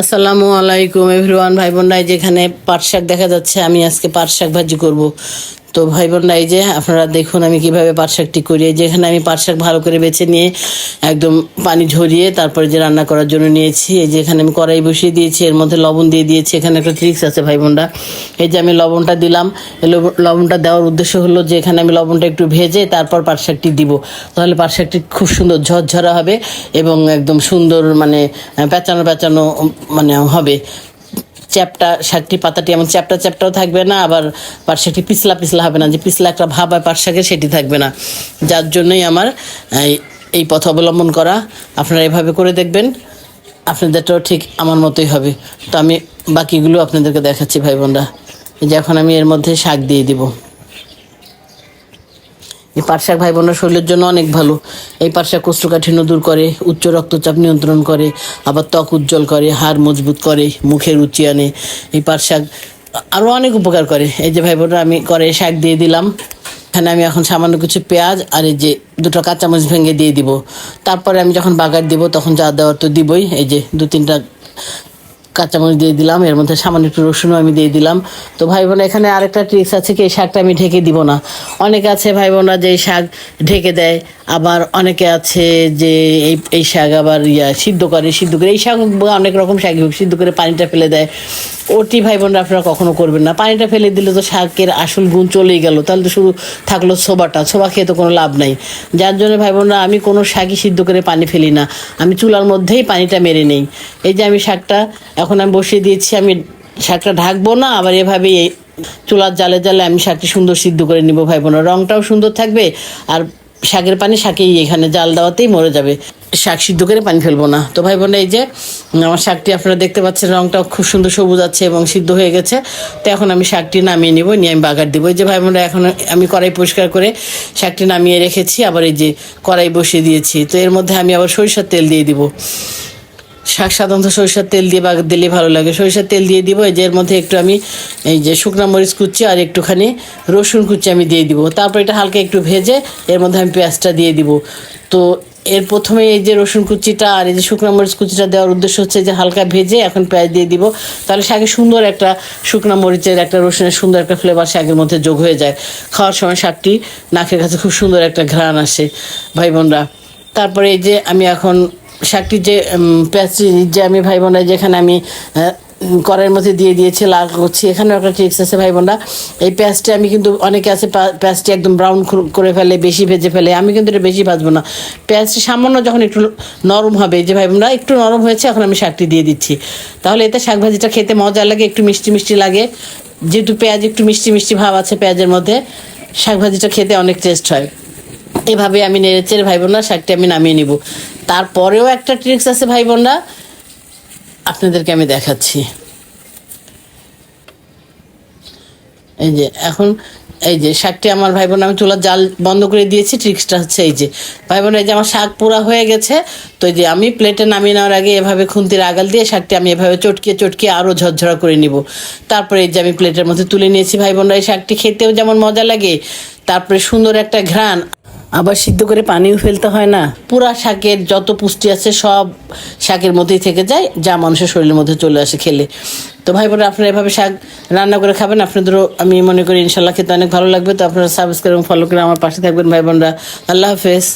আসসালামু আলাইকুম এভরিওয়ান ভাই বোনরা যেখানে পাট শাক দেখা যাচ্ছে, আমি আজকে পাট শাক ভাজি করব। তো ভাই বোনরা এই যে আপনারা দেখুন আমি কীভাবে পাট শাকটি করি। এই যে আমি পাট শাক ভালো করে বেছে নিয়ে একদম পানি ঝরিয়ে তারপরে যে রান্না করার জন্য নিয়েছি এই যে এখানে আমি কড়াই বসিয়ে দিয়েছি এর মধ্যে লবণ দিয়ে দিয়েছি। এখানে একটা ট্রিক্স আছে ভাই বোনরা এই যে আমি লবণটা দিলাম লবণটা দেওয়ার উদ্দেশ্য হলো যে এখানে আমি লবণটা একটু ভেজে তারপর পাট শাকটি দিব। তাহলে পাট শাকটি খুব সুন্দর ঝরঝরা হবে এবং একদম সুন্দর মানে আহ, পেঁচানো পেঁচানো মানে হবে। চ্যাপটা, শাকটি, পাতাটি এমন চ্যাপটা, চ্যাপটাও থাকবে না, আবার পাট পিছলা পিছলা হবে না। যে পিছলা একটা ভাব হয় পাট সেটি থাকবে না। যার জন্যই আমার এই পথ অবলম্বন করা, আপনারা এভাবে করে দেখবেন, আপনাদেরটাও ঠিক আমার মতোই হবে। তো আমি বাকিগুলো আপনাদেরকে দেখাচ্ছি, ভাই বোনরা। যে এখন আমি এর মধ্যে শাক দিয়ে দিব। এই পাট শাক ভাই বোনের শরীরের জন্য অনেক ভালো। এই পাট শাক কোষ্ঠকাঠিন্য দূর করে, উচ্চ রক্তচাপ নিয়ন্ত্রণ করে, আবার ত্বক উজ্জ্বল করে, হাড় মজবুত করে, মুখের রুচি আনে। এই পাট শাক আরও অনেক উপকার করে। এই যে ভাই বোনরা আমি করে শাক দিয়ে দিলাম। এখানে আমি এখন সামান্য কিছু পেঁয়াজ আর এই যে দুটো কাঁচামরিচ ভেঙে দিয়ে দিব। তারপরে আমি যখন বাগার দিব, তখন যা দেওয়ার তো দিবই। এই যে দু তিনটা কাঁচামরিচ দিয়ে দিলাম, এর মধ্যে সামান্য একটু রসুনও আমি দিয়ে দিলাম। তো ভাই বোন এখানে আরেকটা ট্রিক্স আছে কি, এই শাকটা আমি ঢেকে দিব না। অনেকে আছে ভাই বোনরা যে শাক ঢেকে দেয়, আবার অনেকে আছে যে এই এই শাক আবার ইয়া সিদ্ধ করে সিদ্ধ করে। এই শাক অনেক রকম শাক, সিদ্ধ করে পানিটা ফেলে দেয়। ওটি ভাই বোনরা আপনারা কখনো করবেন না। পানিটা ফেলে দিলে তো শাকের আসল গুণ চলেই গেল। তাহলে তো শুধু থাকল ছোবাটা, ছোবা খেয়ে তো কোনো লাভ নাই। যার জন্য ভাই বোনরা আমি কোনো শাকই সিদ্ধ করে পানি ফেলি না। আমি চুলার মধ্যেই পানিটা মেরে নেই। এই যে আমি শাকটা এখন আমি বসিয়ে দিয়েছি, আমি শাকটা ঢাকবো না, আবার এভাবে চুলার জালে জালে আমি শাকটি সুন্দর সিদ্ধ করে নিব ভাই বোনরা রংটাও সুন্দর থাকবে, আর শাকের পানি শাকেই এখানে জাল দেওয়াতেই মরে যাবে। শাক সিদ্ধ করে পানি ফেলব না। তো ভাই বোন এই যে, আমার শাকটি আপনারা দেখতে পাচ্ছেন, রংটাও খুব সুন্দর সবুজ আছে এবং সিদ্ধ হয়ে গেছে। তো এখন আমি শাকটি নামিয়ে নিব, নিয়ে আমি বাগার দিব। এই যে ভাই বোনরা এখন আমি কড়াই পরিষ্কার করে শাকটি নামিয়ে রেখেছি, আবার এই যে কড়াই বসিয়ে দিয়েছি। তো এর মধ্যে আমি আবার সরিষার তেল দিয়ে দিব। শাক সাধারণত সরিষার তেল দিয়ে বা দিলে ভালো লাগে। সরিষার তেল দিয়ে দিব যে এর মধ্যে একটু আমি এই যে শুকনা মরিচ কুচি আর একটুখানি রসুন কুচি আমি দিয়ে দিব। তারপর এটা হালকা একটু ভেজে এর মধ্যে আমি পেঁয়াজটা দিয়ে দিব। তো এর প্রথমে এই যে রসুন কুচিটা আর এই যে শুকনো মরিচ কুচিটা দেওয়ার উদ্দেশ্য হচ্ছে যে হালকা ভেজে এখন পেঁয়াজ দিয়ে দিব। তাহলে শাকে সুন্দর একটা শুকনো মরিচের একটা রসুনের সুন্দর একটা ফ্লেভার শাকের মধ্যে যোগ হয়ে যায়। খাওয়ার সময় শাকটি নাকের কাছে খুব সুন্দর একটা ঘ্রাণ আসে, ভাই বোনরা। তারপরে এই যে আমি এখন শাকটি যে পেঁয়াজটি যে আমি ভাই বোনরা যেখানে আমি কড়াইয়ের মধ্যে দিয়ে দিয়েছি, লাল করছি, এখানেও একটা ট্রিক্স আছে ভাই বোনরা এই পেঁয়াজটি আমি কিন্তু অনেকে আছে পা- পেঁয়াজটি একদম ব্রাউন করে ফেলে, বেশি ভেজে ফেলে, আমি কিন্তু এটা বেশি ভাজবো না। পেঁয়াজটি সামান্য যখন একটু নরম হবে যে ভাই বোনরা একটু নরম হয়েছে, এখন আমি শাকটি দিয়ে দিচ্ছি। তাহলে এতে শাক ভাজিটা খেতে মজা লাগে, একটু মিষ্টি মিষ্টি লাগে। যেহেতু পেঁয়াজ একটু মিষ্টি মিষ্টি ভাব আছে পেঁয়াজের মধ্যে শাক ভাজিটা খেতে অনেক টেস্ট হয়। এভাবে আমি নেড়েচেড়ে ভাই বোনরা শাকটি আমি নামিয়ে নিব। তারপরেও একটা ট্রিক্স আছে ভাই বোনরা আপনাদেরকে আমি দেখাচ্ছি। এই যে, এখন এই যে শাকটি আমার ভাই বোন আমি চুলার জাল বন্ধ করে দিয়েছি। ট্রিক্সটা হচ্ছে এই যে ভাই বোন এই যে আমার শাক পুরা হয়ে গেছে। তো এই যে আমি প্লেটে নামিয়ে নেওয়ার আগে এভাবে খুন্তির আগাল দিয়ে শাকটি আমি এভাবে চটকিয়ে চটকিয়ে আরও ঝরঝরা করে নিব। তারপরে এই যে আমি প্লেটের মধ্যে তুলে নিয়েছি ভাই বোনরা এই শাকটি। খেতেও যেমন মজা লাগে, তারপরে সুন্দর একটা ঘ্রাণ। আবার সিদ্ধ করে পানিও ফেলতে হয় না? পুরা শাকের যত পুষ্টি আছে সব শাকের মধ্যেই থেকে যায়, যা মানুষের শরীরের মধ্যে চলে আসে খেলে। তো ভাই বোনেরা আপনারা এভাবে শাক রান্না করে খাবেন? আপনাদেরও আমি মনে করি ইনশাল্লাহ খেতে অনেক ভালো লাগবে। তো আপনারা সাবস্ক্রাইব এবং ফলো করে আমার পাশে থাকবেন ভাই বোনরা আল্লাহ হাফেজ।